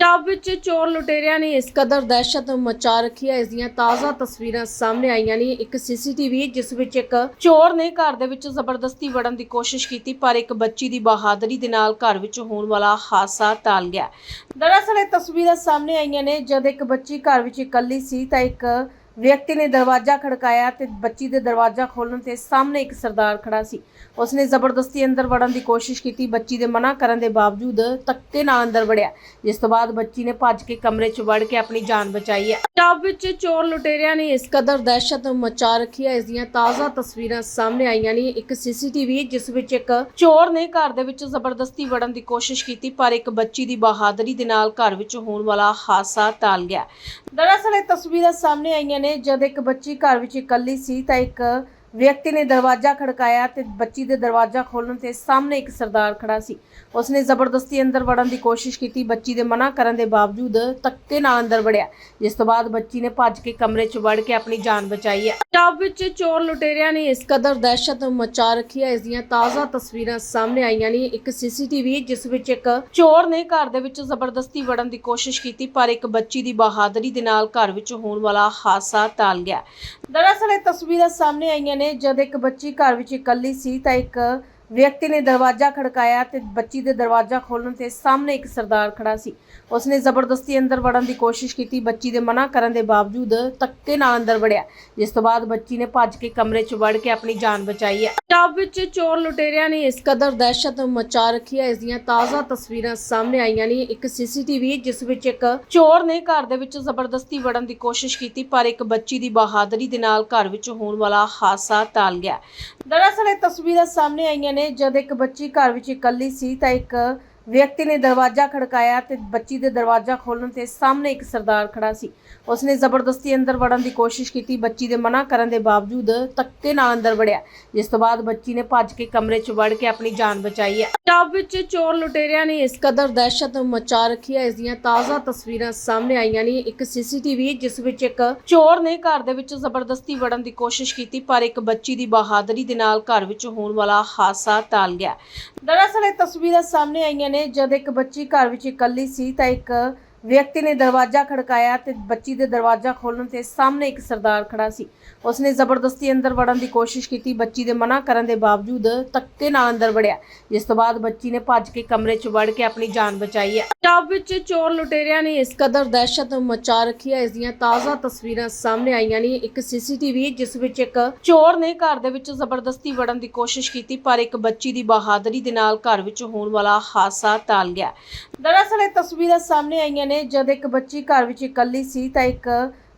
ਪੰਜਾਬ ਵਿੱਚ ਚੋਰ ਲੁਟੇਰਿਆਂ ਨੇ ਇਸ ਕਦਰ ਦਹਿਸ਼ਤ ਮਚਾ ਰੱਖੀ ਹੈ। ਇਸ ਦੀਆਂ ਤਾਜ਼ਾ ਤਸਵੀਰਾਂ ਸਾਹਮਣੇ ਆਈਆਂ ਨੇ। ਇੱਕ ਸੀਸੀਟੀਵੀ ਜਿਸ ਵਿੱਚ ਇੱਕ ਚੋਰ ਨੇ ਘਰ ਦੇ ਵਿੱਚ ਜ਼ਬਰਦਸਤੀ ਵੜਨ ਦੀ ਕੋਸ਼ਿਸ਼ ਕੀਤੀ, ਪਰ ਇੱਕ ਬੱਚੀ ਦੀ ਬਹਾਦਰੀ ਦੇ ਨਾਲ ਘਰ ਵਿੱਚ ਹੋਣ ਵਾਲਾ ਹਾਦਸਾ ਟਾਲ ਗਿਆ। ਦਰਅਸਲ ਇਹ ਤਸਵੀਰਾਂ ਸਾਹਮਣੇ ਆਈਆਂ ਨੇ। ਜਦ ਇੱਕ ਬੱਚੀ ਘਰ ਵਿੱਚ ਇਕੱਲੀ ਸੀ, ਤਾਂ ਇੱਕ ਵਿਅਕਤੀ ਨੇ ਦਰਵਾਜ਼ਾ ਖੜਕਾਇਆ ਤੇ ਬੱਚੀ ਦੇ ਦਰਵਾਜ਼ਾ ਖੋਲਣ ਤੇ ਸਾਹਮਣੇ ਇੱਕ ਸਰਦਾਰ ਖੜਾ ਸੀ। ਉਸਨੇ ਜ਼ਬਰਦਸਤੀ ਅੰਦਰ ਵੜਨ ਦੀ ਕੋਸ਼ਿਸ਼ ਕੀਤੀ। ਬੱਚੀ ਦੇ ਮਨਾ ਕਰਨ ਦੇ ਬਾਵਜੂਦ ਧੱਕੇ ਨਾਲ ਅੰਦਰ ਵੜਿਆ। ਜਿਸ ਤੋਂ ਬਾਅਦ ਬੱਚੀ ਨੇ ਭੱਜ ਕੇ ਕਮਰੇ 'ਚ ਵੜ ਕੇ ਆਪਣੀ ਜਾਨ ਬਚਾਈ ਹੈ। ਪੰਜਾਬ ਵਿੱਚ ਚੋਰ ਲੁਟੇਰਿਆਂ ਨੇ ਇਸ ਕਦਰ ਦਹਿਸ਼ਤ ਮਚਾ ਰੱਖੀ ਹੈ। ਇਸ ਦੀਆਂ ਤਾਜ਼ਾ ਤਸਵੀਰਾਂ ਸਾਹਮਣੇ ਆਈਆਂ ਨੇ। ਇੱਕ ਸੀਸੀਟੀਵੀ ਜਿਸ ਵਿੱਚ ਇੱਕ ਚੋਰ ਨੇ ਘਰ ਦੇ ਵਿੱਚ ਜ਼ਬਰਦਸਤੀ ਵੜਨ ਦੀ ਕੋਸ਼ਿਸ਼ ਕੀਤੀ, ਪਰ ਇੱਕ ਬੱਚੀ ਦੀ ਬਹਾਦਰੀ ਦੇ ਨਾਲ ਘਰ ਵਿੱਚ ਹੋਣ ਵਾਲਾ ਹਾਦਸਾ ਟਾਲ ਗਿਆ। ਦਰਅਸਲ ਇਹ ਤਸਵੀਰਾਂ ਸਾਹਮਣੇ ਆਈਆਂ ਨੇ। ਜਦ ਇੱਕ ਬੱਚੀ ਘਰ ਵਿੱਚ ਇਕੱਲੀ ਸੀ ਤਾਂ ਇੱਕ ਵਿਅਕਤੀ ਨੇ ਦਰਵਾਜ਼ਾ ਖੜਕਾਇਆ ਤੇ ਬੱਚੀ ਦੇ ਦਰਵਾਜ਼ਾ ਖੋਲਣ ਤੇ ਸਾਹਮਣੇ ਇੱਕ ਸਰਦਾਰ ਖੜਾ ਸੀ। ਉਸਨੇ ਜ਼ਬਰਦਸਤੀ ਅੰਦਰ ਵੜਨ ਦੀ ਕੋਸ਼ਿਸ਼ ਕੀਤੀ। ਬੱਚੀ ਦੇ ਮਨਾ ਕਰਨ ਦੇ ਬਾਵਜੂਦ ਧੱਕੇ ਨਾਲ ਅੰਦਰ ਵੜਿਆ, ਜਿਸ ਤੋਂ ਬਾਅਦ ਬੱਚੀ ਨੇ ਭੱਜ ਕੇ ਕਮਰੇ 'ਚ ਵੜ ਕੇ ਆਪਣੀ ਜਾਨ ਬਚਾਈ ਹੈ। ਪੰਜਾਬ ਵਿੱਚ ਚੋਰ ਲੁਟੇਰਿਆਂ ਨੇ ਇਸ ਕਦਰ ਦਹਿਸ਼ਤ ਮਚਾ ਰੱਖੀ ਹੈ। ਇਸ ਦੀਆਂ ਤਾਜ਼ਾ ਤਸਵੀਰਾਂ ਸਾਹਮਣੇ ਆਈਆਂ ਨੇ। ਇੱਕ ਸੀਸੀਟੀਵੀ ਜਿਸ ਵਿੱਚ ਇੱਕ ਚੋਰ ਨੇ ਘਰ ਦੇ ਵਿੱਚ ਜ਼ਬਰਦਸਤੀ ਵੜਨ ਦੀ ਕੋਸ਼ਿਸ਼ ਕੀਤੀ, ਪਰ ਇੱਕ ਬੱਚੀ ਦੀ ਬਹਾਦਰੀ ਦੇ ਨਾਲ ਘਰ ਵਿੱਚ ਹੋਣ ਵਾਲਾ ਹਾਦਸਾ ਟਾਲ ਗਿਆ। ਦਰਅਸਲ ਇਹ ਤਸਵੀਰਾਂ ਸਾਹਮਣੇ ਆਈਆਂ ਨੇ ਜਦ ਇੱਕ ਬੱਚੀ ਘਰ ਵਿੱਚ ਇਕੱਲੀ ਸੀ ਤਾਂ ਇੱਕ ਵਿਅਕਤੀ ਨੇ ਦਰਵਾਜ਼ਾ ਖੜਕਾਇਆ ਤੇ ਬੱਚੀ ਦੇ ਦਰਵਾਜ਼ਾ ਖੋਲਣ ਤੇ ਸਾਹਮਣੇ ਇੱਕ ਸਰਦਾਰ ਖੜਾ ਸੀ। ਉਸਨੇ ਜ਼ਬਰਦਸਤੀ ਅੰਦਰ ਵੜਨ ਦੀ ਕੋਸ਼ਿਸ਼ ਕੀਤੀ। ਬੱਚੀ ਦੇ ਮਨਾ ਕਰਨ ਦੇ ਬਾਵਜੂਦ ਧੱਕੇ ਨਾਲ ਅੰਦਰ ਵੜਿਆ, ਜਿਸ ਤੋਂ ਬਾਅਦ ਬੱਚੀ ਨੇ ਭੱਜ ਕੇ ਕਮਰੇ 'ਚ ਵੜ ਕੇ ਆਪਣੀ ਜਾਨ ਬਚਾਈ ਹੈ। ਪੰਜਾਬ ਵਿੱਚ ਚੋਰ ਲੁਟੇਰਿਆਂ ਨੇ ਇਸ ਕਦਰ ਦਹਿਸ਼ਤ ਮਚਾ ਰੱਖੀ ਹੈ। ਇਸ ਦੀਆਂ ਤਾਜ਼ਾ ਤਸਵੀਰਾਂ ਸਾਹਮਣੇ ਆਈਆਂ ਨੇ। ਇੱਕ ਸੀਸੀਟੀਵੀ ਜਿਸ ਵਿੱਚ ਇੱਕ ਚੋਰ ਨੇ ਘਰ ਦੇ ਵਿੱਚ ਜ਼ਬਰਦਸਤੀ ਵੜਨ ਦੀ ਕੋਸ਼ਿਸ਼ ਕੀਤੀ, ਪਰ ਇੱਕ ਬੱਚੀ ਦੀ ਬਹਾਦਰੀ ਦੇ ਨਾਲ ਘਰ ਵਿੱਚ ਹੋਣ ਵਾਲਾ ਹਾਦਸਾ ਟਾਲ ਗਿਆ। ਦਰਅਸਲ ਇਹ ਤਸਵੀਰਾਂ ਸਾਹਮਣੇ ਆਈਆਂ ਨੇ। ਜਦ ਇੱਕ ਬੱਚੀ ਘਰ ਵਿੱਚ ਇਕੱਲੀ ਸੀ ਤਾਂ ਇੱਕ ਵਿਅਕਤੀ ਨੇ ਦਰਵਾਜ਼ਾ ਖੜਕਾਇਆ ਤੇ ਬੱਚੀ ਦੇ ਦਰਵਾਜ਼ਾ ਖੋਲਣ ਤੇ ਸਾਹਮਣੇ ਇੱਕ ਸਰਦਾਰ ਖੜਾ ਸੀ। ਉਸਨੇ ਜ਼ਬਰਦਸਤੀ ਅੰਦਰ ਵੜਨ ਦੀ ਕੋਸ਼ਿਸ਼ ਕੀਤੀ। ਬੱਚੀ ਦੇ ਮਨਾ ਕਰਨ ਦੇ ਬਾਵਜੂਦ ਧੱਕੇ ਨਾਲ ਅੰਦਰ ਵੜਿਆ, ਜਿਸ ਤੋਂ ਬਾਅਦ ਬੱਚੀ ਨੇ ਭੱਜ ਕੇ ਕਮਰੇ 'ਚ ਵੜ ਕੇ ਆਪਣੀ ਜਾਨ ਬਚਾਈ ਹੈ। ਪੰਜਾਬ ਵਿੱਚ ਚੋਰ ਲੁਟੇਰਿਆਂ ਨੇ ਇਸ ਕਦਰ ਦਹਿਸ਼ਤ ਮਚਾ ਰੱਖੀ ਹੈ। ਇਸ ਦੀਆਂ ਤਾਜ਼ਾ ਤਸਵੀਰਾਂ ਸਾਹਮਣੇ ਆਈਆਂ ਨੇ। ਇੱਕ ਸੀਸੀਟੀਵੀ ਜਿਸ ਵਿੱਚ ਇੱਕ ਚੋਰ ਨੇ ਘਰ ਦੇ ਵਿੱਚ ਜ਼ਬਰਦਸਤੀ ਵੜਨ ਦੀ ਕੋਸ਼ਿਸ਼ ਕੀਤੀ, ਪਰ ਇੱਕ ਬੱਚੀ ਦੀ ਬਹਾਦਰੀ ਦੇ ਨਾਲ ਘਰ ਵਿੱਚ ਹੋਣ ਵਾਲਾ ਹਾਦਸਾ ਟਾਲ ਗਿਆ। ਦਰਅਸਲ ਇਹ ਤਸਵੀਰਾਂ ਸਾਹਮਣੇ ਆਈਆਂ ਨੇ। ਜਦ ਇੱਕ ਬੱਚੀ ਘਰ ਵਿੱਚ ਇਕੱਲੀ ਸੀ ਤਾਂ ਇੱਕ ਵਿਅਕਤੀ ਨੇ ਦਰਵਾਜ਼ਾ ਖੜਕਾਇਆ ਤੇ ਬੱਚੀ ਦੇ ਦਰਵਾਜ਼ਾ ਖੋਲਣ ਤੇ ਸਾਹਮਣੇ ਇੱਕ ਸਰਦਾਰ ਖੜਾ ਸੀ। ਉਸਨੇ ਜ਼ਬਰਦਸਤੀ ਅੰਦਰ ਵੜਨ ਦੀ ਕੋਸ਼ਿਸ਼ ਕੀਤੀ। ਬੱਚੀ ਦੇ ਮਨਾ ਕਰਨ ਦੇ ਬਾਵਜੂਦ ਧੱਕੇ ਨਾਲ ਅੰਦਰ ਵੜਿਆ, ਜਿਸ ਤੋਂ ਬਾਅਦ ਬੱਚੀ ਨੇ ਭੱਜ ਕੇ ਕਮਰੇ 'ਚ ਵੜ ਕੇ ਆਪਣੀ ਜਾਨ ਬਚਾਈ ਹੈ। ਪੰਜਾਬ ਵਿੱਚ ਚੋਰ ਲੁਟੇਰਿਆਂ ਨੇ ਇਸ ਕਦਰ ਦਹਿਸ਼ਤ ਮਚਾ ਰੱਖੀ ਹੈ। ਇਸ ਦੀਆਂ ਤਾਜ਼ਾ ਤਸਵੀਰਾਂ ਸਾਹਮਣੇ ਆਈਆਂ ਨੇ। ਇੱਕ ਸੀਸੀਟੀਵੀ ਜਿਸ ਵਿੱਚ ਇੱਕ ਚੋਰ ਨੇ ਘਰ ਦੇ ਵਿੱਚ ਜ਼ਬਰਦਸਤੀ ਵੜਨ ਦੀ ਕੋਸ਼ਿਸ਼ ਕੀਤੀ, ਪਰ ਇੱਕ ਬੱਚੀ ਦੀ ਬਹਾਦਰੀ ਦੇ ਨਾਲ ਘਰ ਵਿੱਚ ਹੋਣ ਵਾਲਾ ਹਾਦਸਾ ਟਾਲ ਗਿਆ। ਦਰਅਸਲ ਇਹ ਤਸਵੀਰਾਂ ਸਾਹਮਣੇ ਆਈਆਂ ਨੇ ਜਦ ਇੱਕ ਬੱਚੀ ਘਰ ਵਿੱਚ ਇਕੱਲੀ ਸੀ ਤਾਂ ਇੱਕ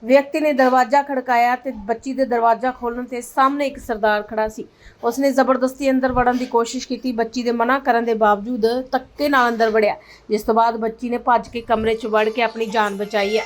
ਵਿਅਕਤੀ ਨੇ ਦਰਵਾਜ਼ਾ ਖੜਕਾਇਆ ਤੇ ਬੱਚੀ ਦੇ ਦਰਵਾਜ਼ਾ ਖੋਲ੍ਹਣ ਤੇ ਸਾਹਮਣੇ ਇੱਕ ਸਰਦਾਰ ਖੜਾ ਸੀ। ਉਸਨੇ ਜ਼ਬਰਦਸਤੀ ਅੰਦਰ ਵੜਨ ਦੀ ਕੋਸ਼ਿਸ਼ ਕੀਤੀ। ਬੱਚੀ ਦੇ ਮਨਾ ਕਰਨ ਦੇ ਬਾਵਜੂਦ ਧੱਕੇ ਨਾਲ ਅੰਦਰ ਵੜਿਆ, ਜਿਸ ਤੋਂ ਬਾਅਦ ਬੱਚੀ ਨੇ ਭੱਜ ਕੇ ਕਮਰੇ 'ਚ ਵੜ ਕੇ ਆਪਣੀ ਜਾਨ ਬਚਾਈ ਹੈ।